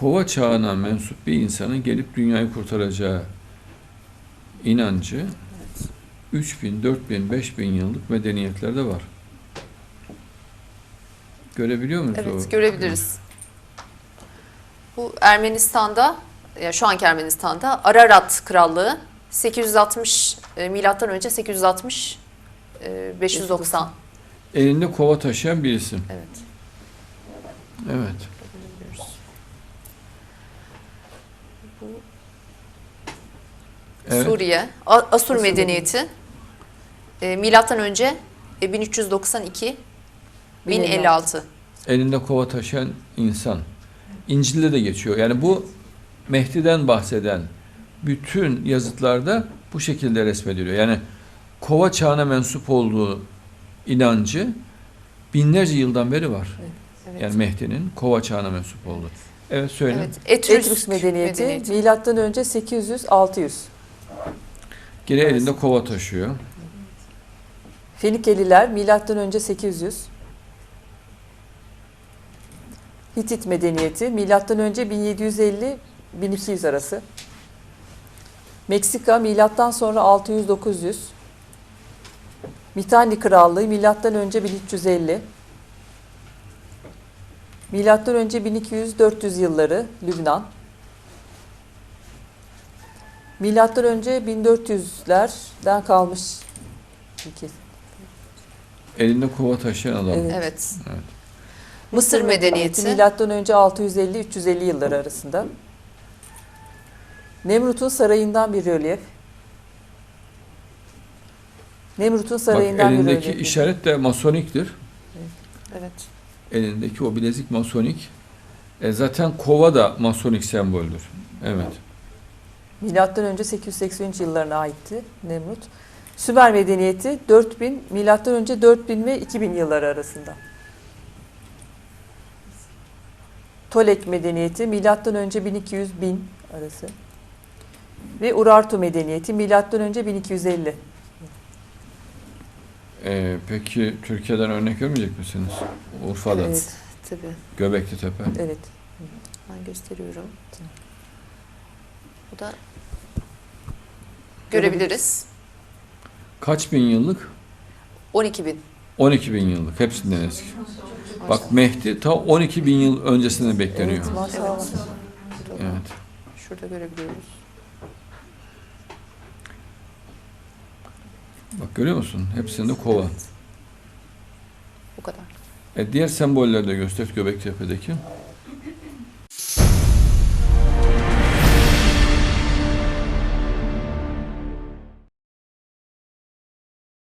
kova çağına mensup bir insanın gelip dünyayı kurtaracağı inancı 3000, 4000, 5000 yıllık medeniyetlerde var. Görebiliyor muyuz o? Evet, görebiliriz. Bu Ermenistan'da, ya şu anki Ermenistan'da Ararat Krallığı 860 e, milattan önce 860 e, 590. Elinde kova taşıyan bir isim. Evet. Evet. Evet. Suriye, Asur Asur medeniyeti e, milattan önce e, 1392 1056. elinde kova taşıyan insan. İncil'de de geçiyor. Yani bu Mehdi'den bahseden bütün yazıtlarda bu şekilde resmediliyor. Yani kova çağına mensup olduğu inancı binlerce yıldan beri var. Evet. Yani Mehdi'nin kova çağına mensup olduğu. Evet söyle. Evet. Etrüsk, Etrüsk medeniyeti, milattan önce 800-600. Geri elinde kova taşıyor. Fenikeliler milattan önce 800. Hitit medeniyeti milattan önce 1750 1200 arası. Meksika milattan sonra 600 900. Mitanni Krallığı milattan önce 1350. Milattan önce 1200 400 yılları Lübnan. Milattan önce 1400'lerden kalmış ülke. Elinde kova taşıyan adam. Evet. Evet. Evet. Mısır medeniyeti. Milattan önce 650-350 yılları arasında. Nemrut'un sarayından bir rölyef. Nemrut'un Bak sarayından bir elindeki rölyef. işaret de masoniktir. Evet. Elindeki o bilezik masonik. E zaten kova da masonik semboldür. Evet. Milattan önce 883 yıllarına aitti Nemrut. Sümer medeniyeti 4000, milattan önce 4000 ve 2000 yılları arasında. Tolek medeniyeti milattan önce 1200 bin arası. Ve Urartu medeniyeti milattan önce 1250. E, peki Türkiye'den örnek vermeyecek misiniz? Urfa'da. Evet. Tabii. Göbekli Tepe. Evet. Ben gösteriyorum. Bu da görebiliriz. Kaç bin yıllık? 12 bin. 12 bin yıllık. Hepsinden eski. Bak Mehdi ta 12 bin yıl öncesinde bekleniyor. Evet, maşallah. Evet. Şurada görebiliyoruz. Bak görüyor musun? Hepsinde kova. Bu kadar. E diğer sembolleri de göster Göbektepe'deki.